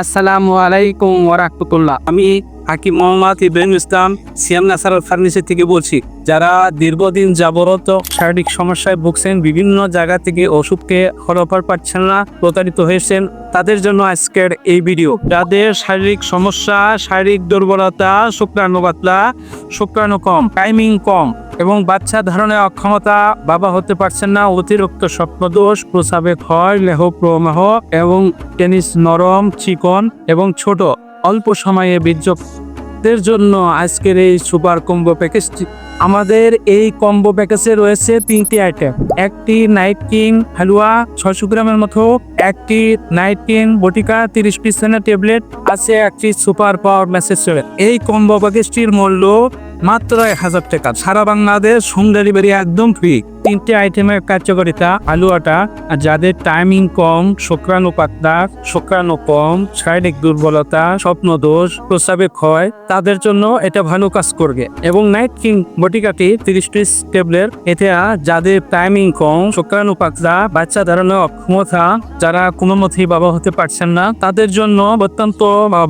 আসসালামু আলাইকুম ওরাহমতুল্লাহ আমি হাকিম মোহাম্মদ ইব্রাহিম ইসলাম, সিয়াম নাসার ফার্নিচার থেকে বলছি, যারা দীর্ঘদিন যাবরত শারীরিক সমস্যায় ভুগছেন, বিভিন্ন জায়গা থেকে ওষুধকে হরফার পাচ্ছেন না, প্রতারিত হয়েছেন, তাদের জন্য আজকের এই ভিডিও। যাদের শারীরিক সমস্যা, শারীরিক দুর্বলতা, শুক্রাণু শুক্রাণু কম, টাইমিং কম এবং বাচ্চা ধারণে অক্ষমতা বাবা হতে পারছেন না। অতিরিক্ত স্বপ্নদোষ প্রসাবে ক্ষয়, লেহ প্রমাহ এবং টেনিস নরম, চিকন এবং ছোট। অল্প সময়ে বীর্যদের জন্য আজকের এই সুপার কম্বো প্যাকেজটি আমাদের এই কম্বো প্যাকেজে রয়েছে তিনটি আইটেম। একটি নাইট কিং হালুয়া ছশো গ্রামের মতো, একটি নাইট কিং বটিকা তিরিশ পিসের ট্যাবলেট, আছে একটি সুপার পাওয়ার মেসেজ এই কম্বো প্যাকেজটির মূল্য মাত্র এক হাজার টাকা। সারা বাংলাদেশ হোম ডেলিভারি একদম ফ্রি তিনটে আইটেমের কার্যকারিতা আলুয়াটা আর যাদের টাইমিং কম, শুক্রাণু পাতলা, শুক্রাণু কম, শারীরিক দুর্বলতা, স্বপ্ন দোষ, প্রস্রাবে ক্ষয়, তাদের জন্য এটা ভালো কাজ করবে। এবং নাইট কিং বটিকাটি তিরিশ পিস টেবলেট এতে যাদের টাইমিং কম, শুক্রাণু পাতলা, বাচ্চা ধারণের অক্ষমতা, যারা কোনো মতেই বাবা হতে পারছেন না, তাদের জন্য অত্যন্ত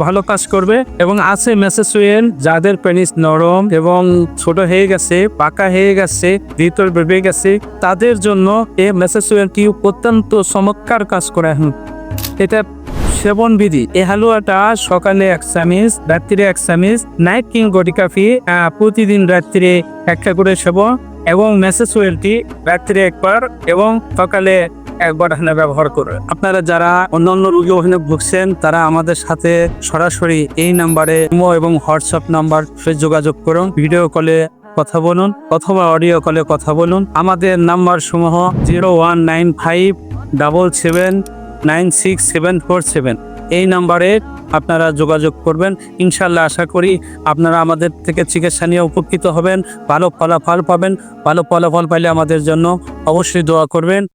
ভালো কাজ করবে। এবং আছে মেসেজ যাদের পেনিস নরম এবং ছোট হয়ে গেছে, পাকা হয়ে গেছে ভিতর বেড়ে গেছে তাদের জন্য এই মেসেজ ওয়েলটি অত্যন্ত চমৎকার কাজ করে এটা সেবন বিধি। এই হালুয়াটা সকালে এক চামিচ রাত্রিরে এক চামিচ নাইট কিং গডি কাফি প্রতিদিন রাত্রিরে একটা করে সেবন এবং মেসেজ ওয়েলটি রাত্রিরে একবার এবং সকালে একবার এখানে ব্যবহার করে। আপনারা যারা অন্যান্য রোগী ওখানে ভুগছেন, তারা আমাদের সাথে সরাসরি এই নাম্বারে এবং হোয়াটসঅ্যাপ নাম্বার যোগাযোগ করুন। ভিডিও কলে কথা বলুন অথবা অডিও কলে কথা বলুন। আমাদের নাম্বার সমূহ zero one nine five double seven nine six seven four seven এই নাম্বারে আপনারা যোগাযোগ করবেন। ইনশাল্লাহ আশা করি আপনারা আমাদের থেকে চিকিৎসা নিয়ে উপকৃত হবেন, ভালো ফলাফল পাবেন। ভালো ফলাফল পাইলে আমাদের জন্য অবশ্যই দোয়া করবেন।